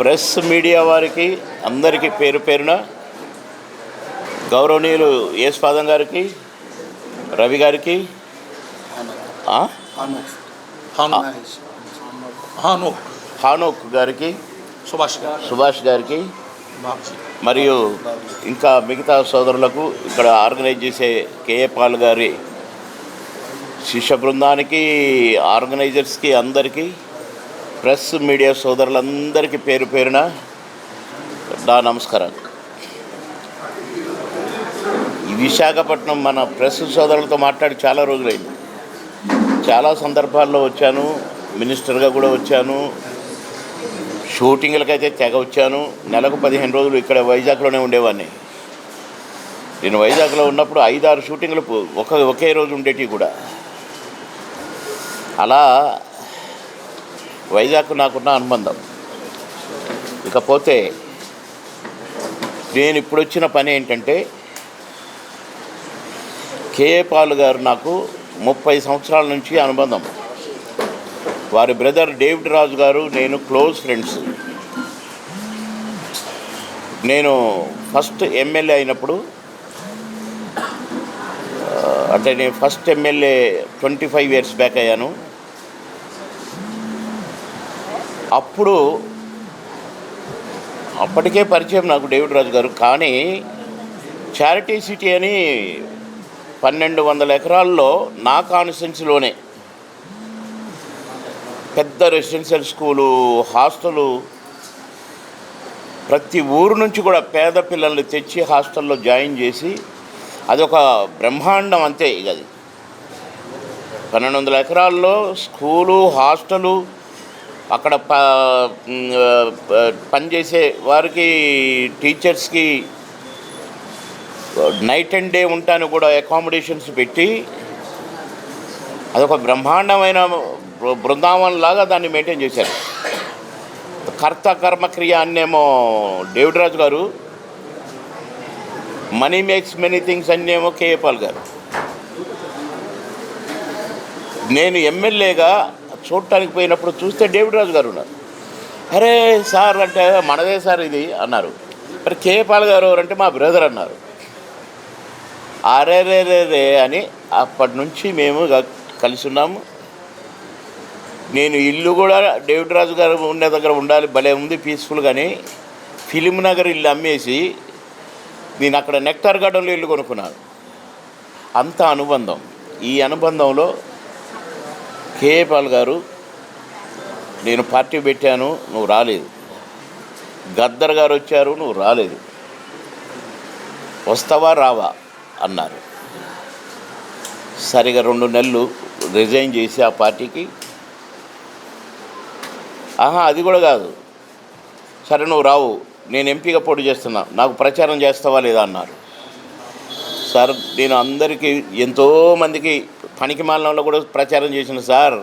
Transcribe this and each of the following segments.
Press media వారికి అందరికీ పేరు పేరున గౌరవనీయులు యేసుపాదం గారికి రవి గారికి హానోక్ గారికి సుభాష్ సుభాష్ గారికి మరియు ఇంకా మిగతా సోదరులకు ఇక్కడ ఆర్గనైజ్ చేసే కేఏ పాల్ గారి శిష్య బృందానికి ఆర్గనైజర్స్కి అందరికీ ప్రెస్ మీడియా సోదరులందరికీ పేరు పేరున నా నమస్కారం ఈ విశాఖపట్నం మన ప్రెస్ సోదరులతో మాట్లాడి చాలా రోజులైంది. చాలా సందర్భాల్లో వచ్చాను మినిస్టర్గా కూడా వచ్చాను షూటింగ్లకైతే తెగ వచ్చాను. నెలకు పదిహేను రోజులు ఇక్కడ వైజాగ్లోనే ఉండేవాడిని నేను వైజాగ్లో ఉన్నప్పుడు ఐదారు షూటింగ్లు ఒక ఒకే రోజు ఉండేటివి కూడా. అలా వైజాగ్ నాకున్న అనుబంధం. ఇకపోతే నేను ఇప్పుడు వచ్చిన పని ఏంటంటే కేఏ పాల్ గారు నాకు ముప్పై సంవత్సరాల నుంచి అనుబంధం. వారి బ్రదర్ డేవిడ్ రాజు గారు నేను క్లోజ్ ఫ్రెండ్స్. నేను ఫస్ట్ ఎమ్మెల్యే అయినప్పుడు అంటే నేను first MLA twenty five years back అయ్యాను. అప్పుడు అప్పటికే పరిచయం నాకు డేవిడ్ రాజు గారు. కానీ చారిటీ సిటీ అని పన్నెండు వందల ఎకరాల్లో నా కాన్స్టిట్యున్సీలోనే పెద్ద రెసిడెన్షియల్ స్కూలు హాస్టలు ప్రతి ఊరు నుంచి కూడా పేద పిల్లల్ని తెచ్చి హాస్టల్లో జాయిన్ చేసి అదొక బ్రహ్మాండం అంతే ఇక అది పన్నెండు వందల ఎకరాల్లో స్కూలు హాస్టలు అక్కడ ప పనిచేసే వారికి టీచర్స్కి నైట్ అండ్ డే ఉంటాను కూడా అకామిడేషన్స్ పెట్టి అదొక బ్రహ్మాండమైన బృందావనం లాగా దాన్ని మెయింటైన్ చేశారు. కర్త కర్మక్రియ అన్నేమో డేవిడ్ రాజు గారు మనీ మేక్స్ మెనీ థింగ్స్ అన్నేమో కేఏపాల్ గారు. నేను ఎమ్మెల్యేగా చూడటానికి పోయినప్పుడు చూస్తే డేవిడ్ రాజు గారు ఉన్నారు. అరే సార్ అంటే మనదే సార్ ఇది అన్నారు. మరి కేపాల్ గారు ఎవరంటే మా బ్రదర్ అన్నారు. అరే రే రే రే అని అప్పటి నుంచి మేము కలిసి ఉన్నాము. నేను ఇల్లు కూడా డేవిడ్ రాజు గారు ఉండే దగ్గర ఉండాలి భలే ఉంది పీస్ఫుల్ కానీ ఫిలిం నగర్ ఇల్లు అమ్మేసి నేను అక్కడ నెక్టార్ గార్డెన్లో ఇల్లు కొనుక్కున్నాను. అంత అనుబంధం. ఈ అనుబంధంలో కేపాల్ గారు నేను పార్టీ పెట్టాను నువ్వు రాలేదు. గద్దర్ గారు వచ్చారు నువ్వు రాలేదు. వస్తావా రావా అన్నారు. సరిగా రెండు నెలలు రిజైన్ చేసి ఆ పార్టీకి. ఆహా అది కూడా కాదు. సరే నువ్వు రావు నేను ఎంపీగా పోటీ చేస్తున్నా నాకు ప్రచారం చేస్తావా లేదా అన్నారు. సార్ నేను అందరికీ ఎంతోమందికి పనికి మాలంలో కూడా ప్రచారం చేసిన సార్.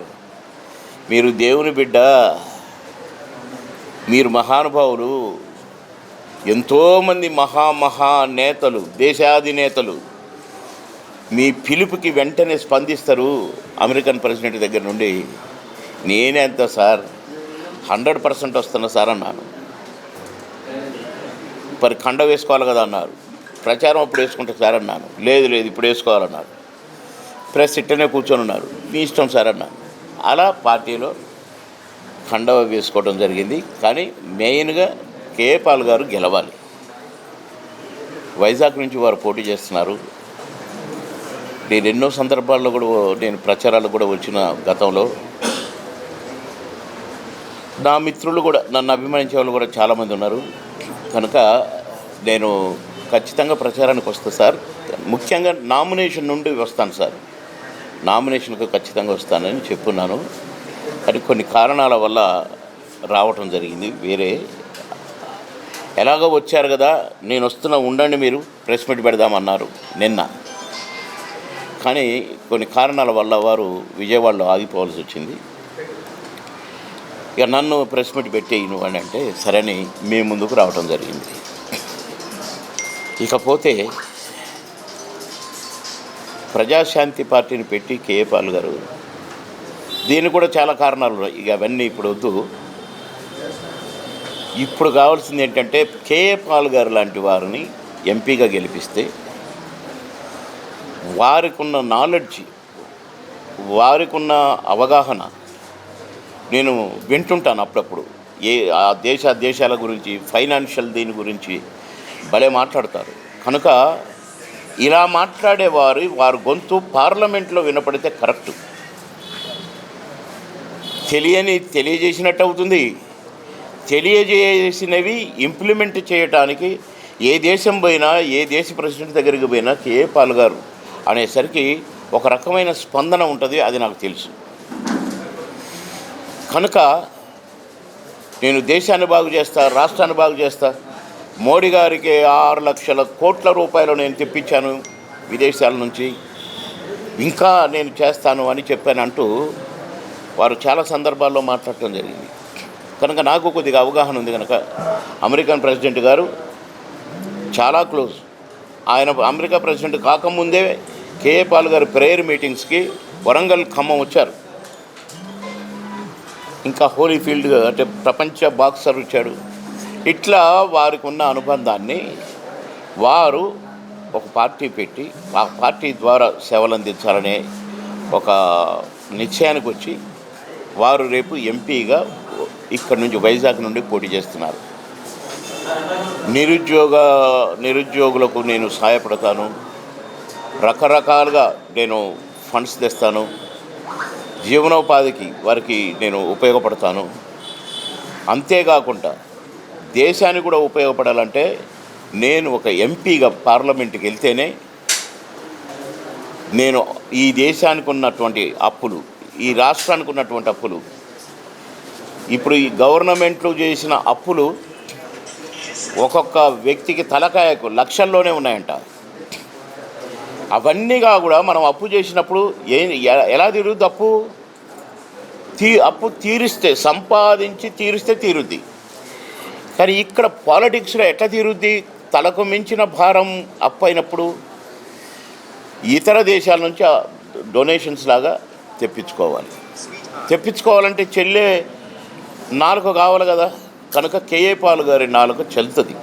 మీరు దేవుని బిడ్డ మీరు మహానుభావులు ఎంతోమంది మహా మహా నేతలు దేశాధినేతలు మీ పిలుపుకి వెంటనే స్పందిస్తారు అమెరికన్ ప్రెసిడెంట్ దగ్గర నుండి. నేనే అంత సార్ హండ్రెడ్ పర్సెంట్ వస్తున్నా సార్ అన్నాను. మరి కండ వేసుకోవాలి కదా అన్నారు. ప్రచారం అప్పుడు వేసుకుంటే సార్ అన్నాను. లేదు లేదు ఇప్పుడు వేసుకోవాలన్నారు. ప్రెస్ ఇట్టనే కూర్చొని ఉన్నారు. మీ ఇష్టం సార్ అన్న. అలా పార్టీలో కండవ వేసుకోవడం జరిగింది. కానీ మెయిన్గా కేపాల్ గారు గెలవాలి. వైజాగ్ నుంచి వారు పోటీ చేస్తున్నారు. నేను ఎన్నో సందర్భాల్లో కూడా నేను ప్రచారాలు కూడా వచ్చిన గతంలో నా మిత్రులు కూడా నన్ను అభిమానించే వాళ్ళు కూడా చాలామంది ఉన్నారు. కనుక నేను ఖచ్చితంగా ప్రచారానికి వస్తాను సార్. ముఖ్యంగా నామినేషన్ నుండి వస్తాను సార్. నామినేషన్కు ఖచ్చితంగా వస్తానని చెప్పున్నాను. అది కొన్ని కారణాల వల్ల రావటం జరిగింది. వేరే ఎలాగో వచ్చారు కదా నేను వస్తున్నా ఉండండి మీరు ప్రెస్ మీట్ పెడదామన్నారు నిన్న. కానీ కొన్ని కారణాల వల్ల వారు విజయవాడలో ఆగిపోవాల్సి వచ్చింది. ఇక నన్ను ప్రెస్ మీట్ పెట్టేయి అని అంటే సరేని మీ ముందుకు రావటం జరిగింది. ఇకపోతే ప్రజాశాంతి పార్టీని పెట్టి కేఏ పాల్ గారు. దీనికి కూడా చాలా కారణాలు ఉన్నాయి. ఇక అవన్నీ ఇప్పుడు వద్దు. ఇప్పుడు కావాల్సింది ఏంటంటే కేఏ పాల్ గారు లాంటి వారిని ఎంపీగా గెలిపిస్తే వారికి ఉన్న నాలెడ్జ్ వారికి ఉన్న అవగాహన నేను వింటుంటాను అప్పుడప్పుడు. ఏ ఆ దేశ దేశాల గురించి ఫైనాన్షియల్ దీని గురించి భలే మాట్లాడతారు. కనుక ఇలా మాట్లాడేవారు వారి గొంతు పార్లమెంట్లో వినపడితే కరెక్ట్. తెలియని తెలియజేసినట్టు అవుతుంది. తెలియజేసినవి ఇంప్లిమెంట్ చేయటానికి ఏ దేశం పోయినా ఏ దేశ ప్రెసిడెంట్ దగ్గరికి పోయినా కే. పాల్గారు అనేసరికి ఒక రకమైన స్పందన ఉంటుంది అది నాకు తెలుసు. కనుక నేను దేశాన్ని బాగు చేస్తా రాష్ట్రాన్ని బాగు చేస్తా మోడీ గారికి ఆరు లక్షల కోట్ల రూపాయలు నేను తెప్పించాను విదేశాల నుంచి. ఇంకా నేను చేస్తాను అని చెప్పానంటూ వారు చాలా సందర్భాల్లో మాట్లాడటం జరిగింది. కనుక నాకు కొద్దిగా అవగాహన ఉంది కనుక అమెరికన్ ప్రెసిడెంట్ గారు చాలా క్లోజ్. ఆయన అమెరికా ప్రెసిడెంట్ కాకముందే కేఏ పాల్ గారు ప్రేయర్ మీటింగ్స్కి వరంగల్ ఖమ్మం వచ్చారు. ఇంకా హోలీ ఫీల్డ్ అంటే ప్రపంచ బాక్సర్ వచ్చాడు. ఇట్లా వారికి ఉన్న అనుబంధాన్ని వారు ఒక పార్టీ పెట్టి ఆ పార్టీ ద్వారా సేవలు అందించాలనే ఒక నిశ్చయానికి వచ్చి వారు రేపు ఎంపీగా ఇక్కడ నుంచి వైజాగ్ నుండి పోటీ చేస్తున్నారు. నిరుద్యోగ నిరుద్యోగులకు నేను సహాయపడతాను. రకరకాలుగా నేను ఫండ్స్ తెస్తాను. జీవనోపాధికి వారికి నేను ఉపయోగపడతాను. అంతేకాకుండా దేశానికి కూడా ఉపయోగపడాలంటే నేను ఒక ఎంపీగా పార్లమెంట్కి వెళ్తేనే నేను ఈ దేశానికి ఉన్నటువంటి అప్పులు ఈ రాష్ట్రానికి ఉన్నటువంటి అప్పులు. ఇప్పుడు ఈ గవర్నమెంట్లు చేసిన అప్పులు ఒక్కొక్క వ్యక్తికి తలకాయకు లక్షల్లోనే ఉన్నాయంట. అవన్నీగా కూడా మనం అప్పు చేసినప్పుడు ఏ ఎలా తీరుద్ది అప్పు? తీ అప్పు తీరిస్తే సంపాదించి తీరిస్తే తీరుద్ది. కానీ ఇక్కడ పాలిటిక్స్లో ఎట్లా తీరుద్ది? తలకు మించిన భారం అప్పైనప్పుడు అయినప్పుడు ఇతర దేశాల నుంచి ఆ డొనేషన్స్ లాగా తెప్పించుకోవాలి. తెప్పించుకోవాలంటే చెల్లే నాలుగు కావాలి కదా. కనుక కేఏ పాల్ గారి నాలుగు చెల్తుంది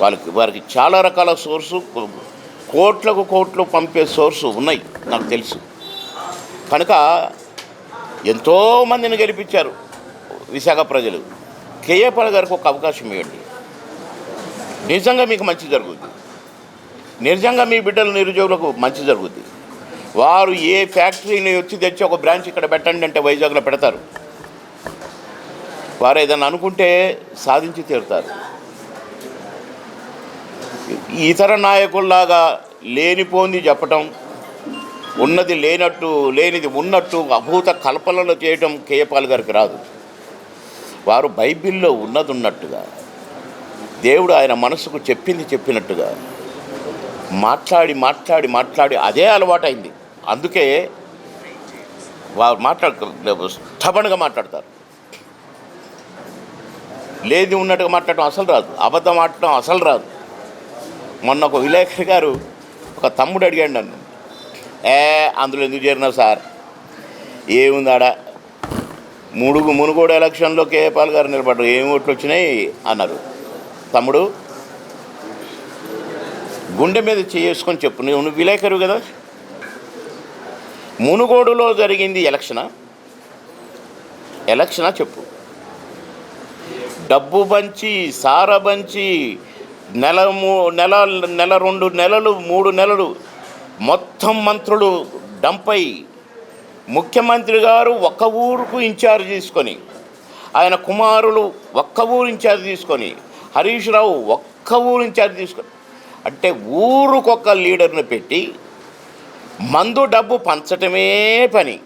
వాళ్ళకి వారికి చాలా రకాల సోర్సు కోట్లకు కోట్లు పంపే సోర్సు ఉన్నాయి నాకు తెలుసు. కనుక ఎంతోమందిని గెలిపించారు విశాఖ ప్రజలు. కేఏపాల్ గారికి ఒక అవకాశం ఇవ్వండి. నిజంగా మీకు మంచి జరుగుద్ది. నిజంగా మీ బిడ్డల నిరుద్యోగులకు మంచి జరుగుద్ది. వారు ఏ ఫ్యాక్టరీని వచ్చి తెచ్చి ఒక బ్రాంచ్ ఇక్కడ పెట్టండి అంటే వైజాగ్లో పెడతారు. వారు ఏదైనా అనుకుంటే సాధించి తీరుతారు. ఇతర నాయకుల్లాగా లేనిపోంది చెప్పటం ఉన్నది లేనట్టు లేనిది ఉన్నట్టు అభూత కల్పనలు చేయటం కేయపాల్ గారికి రాదు. వారు బైబిల్లో ఉన్నది ఉన్నట్టుగా దేవుడు ఆయన మనసుకు చెప్పింది చెప్పినట్టుగా మాట్లాడి మాట్లాడి మాట్లాడి అదే అలవాటైంది. అందుకే వారు మాట్లాడు స్టబన్గా మాట్లాడతారు. లేది ఉన్నట్టుగా మాట్లాడటం అసలు రాదు. అబద్ధం ఆడటం అసలు రాదు. మొన్న ఒక విలేకరి గారు ఒక తమ్ముడు అడిగాడు నన్ను. ఏ అందులో ఎందుకు చేరినావు సార్? ఏముందాడ మూడు మునుగోడు ఎలక్షన్లో కేఏపాల్ గారు నిలబడ్డారు. ఏం ఓట్లు వచ్చినాయి అన్నారు. తమ్ముడు గుండె మీద చేసుకొని చెప్పు. నువ్వు నువ్వు విలేకరు కదా. మునుగోడులో జరిగింది ఎలక్షనా? ఎలక్షనా చెప్పు. డబ్బు బంచి సార బంచి నెల మూ నెల నెల రెండు నెలలు మూడు నెలలు మొత్తం మంత్రులు డంపై ముఖ్యమంత్రి గారు ఒక్క ఊరుకు ఇన్ఛార్జ్ తీసుకొని ఆయన కుమారులు ఒక్క ఊరు ఇన్ఛార్జ్ తీసుకొని హరీష్ రావు ఒక్క ఊరు ఇన్ఛార్జ్ తీసుకొని అంటే ఊరుకొక లీడర్ని పెట్టి మందు డబ్బు పంచటమే పని.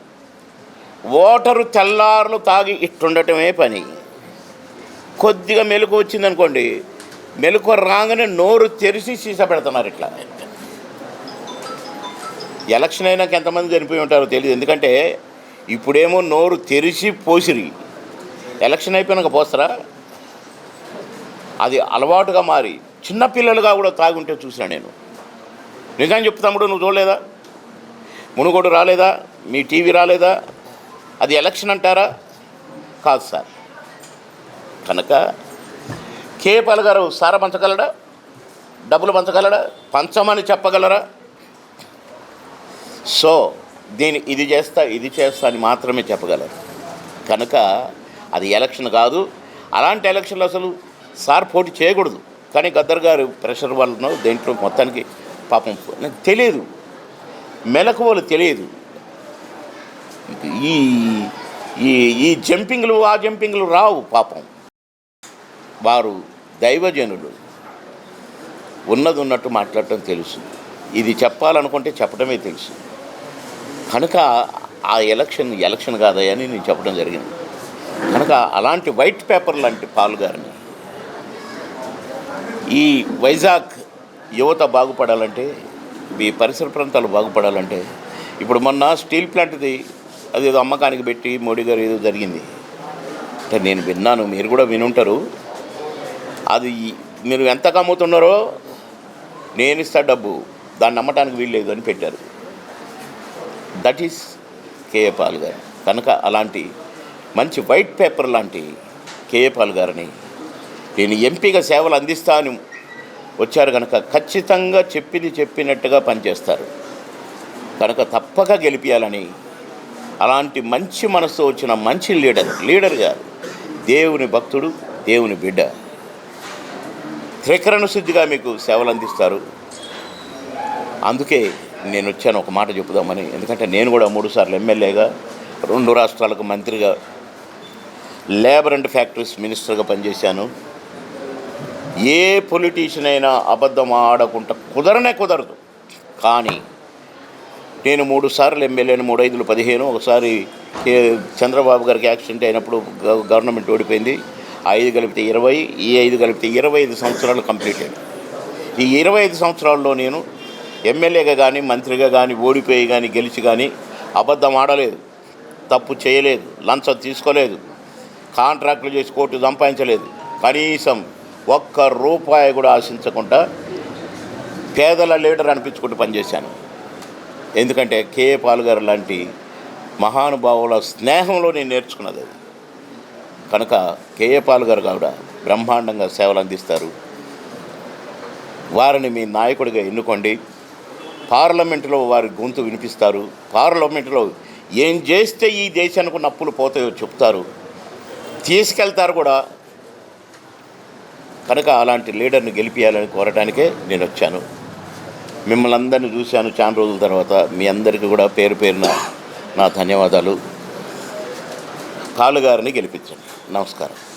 ఓటరు తెల్లారులు తాగి ఇట్టుండటమే పని. కొద్దిగా మెలకు వచ్చిందనుకోండి మెలకు రాగానే నోరు తెరిచి సీస పెడుతున్నారు ఇట్లా. ఎలక్షన్ అయినాక ఎంతమంది చనిపోయి ఉంటారో తెలియదు ఎందుకంటే ఇప్పుడేమో నోరు తెరిచి పోసిరి. ఎలక్షన్ అయిపోయినాక పోస్తారా? అది అలవాటుగా మారి చిన్నపిల్లలుగా కూడా తాగుంటే చూసినా నేను. నిజం చెప్తాముడు నువ్వు చూడలేదా? మునుగోడు రాలేదా? మీ టీవీ రాలేదా? అది ఎలక్షన్ అంటారా? కాదు సార్. కనుక కేపాల్ గారు సార పంచగలడా? డబ్బులు పంచగలడా? పంచమని చెప్పగలరా? సో దీని ఇది చేస్తా ఇది చేస్తా అని మాత్రమే చెప్పగలరు. కనుక అది ఎలక్షన్ కాదు. అలాంటి ఎలక్షన్లు అసలు సార్ పోటీ చేయకూడదు. కానీ గద్దర్ గారు ప్రెషర్ వలన దేంట్లో మొత్తానికి పాపం నాకు తెలియదు మెలకువలు తెలియదు ఈ ఈ ఈ జంపింగ్లు ఆ జంపింగ్లు రావు పాపం. వారు దైవజనులు. ఉన్నది ఉన్నట్టు మాట్లాడటం తెలుసు. ఇది చెప్పాలనుకుంటే చెప్పడమే తెలుసు. కనుక ఆ ఎలక్షన్ ఎలక్షన్ కాదయని నేను చెప్పడం జరిగింది. కనుక అలాంటి వైట్ పేపర్ లాంటి పాలు గారిని ఈ వైజాగ్ యువత బాగుపడాలంటే ఈ పరిసర ప్రాంతాలు బాగుపడాలంటే ఇప్పుడు మొన్న స్టీల్ ప్లాంట్ది అది ఏదో అమ్మకానికి పెట్టి మోడీ గారు ఏదో జరిగింది. అంటే నేను విన్నాను మీరు కూడా వినుంటారు. అది మీరు ఎంత కమ్ముతున్నారో నేను ఇస్తా డబ్బు దాన్ని అమ్మటానికి వీల్లేదు అని పెట్టారు. దట్ ఈస్ కేఏ పాల్ గారు. కనుక అలాంటి మంచి వైట్ పేపర్ లాంటి కేఏ పాల్ గారిని నేను ఎంపీగా సేవలు అందిస్తా అని వచ్చారు కనుక ఖచ్చితంగా చెప్పింది చెప్పినట్టుగా పనిచేస్తారు. కనుక తప్పక గెలిపించాలని అలాంటి మంచి మనసు వచ్చిన మంచి లీడర్ లీడర్ గారు దేవుని భక్తుడు దేవుని బిడ్డ. త్రికరణ శుద్ధిగా మీకు సేవలు అందిస్తారు. అందుకే నేను వచ్చాను ఒక మాట చెప్పుదామని. ఎందుకంటే నేను కూడా మూడు సార్లు ఎమ్మెల్యేగా రెండు రాష్ట్రాలకు మంత్రిగా లేబర్ అండ్ ఫ్యాక్టరీస్ మినిస్టర్గా పనిచేశాను. ఏ పొలిటీషియన్ అయినా అబద్ధం ఆడకుండా కుదరనే కుదరదు. కానీ నేను మూడు సార్లు ఎమ్మెల్యేను మూడు ఐదులు పదిహేను ఒకసారి చంద్రబాబు గారికి యాక్సిడెంట్ అయినప్పుడు గవర్నమెంట్ ఓడిపోయింది. ఐదు కలిపితే ఇరవై ఈ ఐదు కలిపితే ఇరవై ఐదు సంవత్సరాలు కంప్లీట్ అయింది. ఈ ఇరవై ఐదు సంవత్సరాల్లో నేను ఎమ్మెల్యేగా కానీ మంత్రిగా కానీ ఓడిపోయి కానీ గెలిచి కానీ అబద్ధం ఆడలేదు. తప్పు చేయలేదు. లంచం తీసుకోలేదు. కాంట్రాక్టులు చేసి కోర్టు సంపాదించలేదు. కనీసం ఒక్క రూపాయి కూడా ఆశించకుండా పేదల లీడర్ అనిపించుకుంటూ పనిచేశాను. ఎందుకంటే కేఏ పాల్ గారు లాంటి మహానుభావుల స్నేహంలో నేను నేర్చుకున్నది అది. కనుక కేఏ పాల్ గారు కూడా బ్రహ్మాండంగా సేవలు అందిస్తారు. వారిని మీ నాయకుడిగా ఎన్నుకోండి. పార్లమెంటులో వారి గొంతు వినిపిస్తారు. పార్లమెంటులో ఏం చేస్తే ఈ దేశానికి నప్పులు పోతాయో చెప్తారు. తీసుకెళ్తారు కూడా. కనుక అలాంటి లీడర్ని గెలిపించాలని కోరడానికే నేను వచ్చాను. మిమ్మల్ని అందరినీ చూశాను చాలా రోజుల తర్వాత. మీ అందరికీ కూడా పేరు పేరున నా ధన్యవాదాలు. కాలుగారిని గెలిపించండి. నమస్కారం.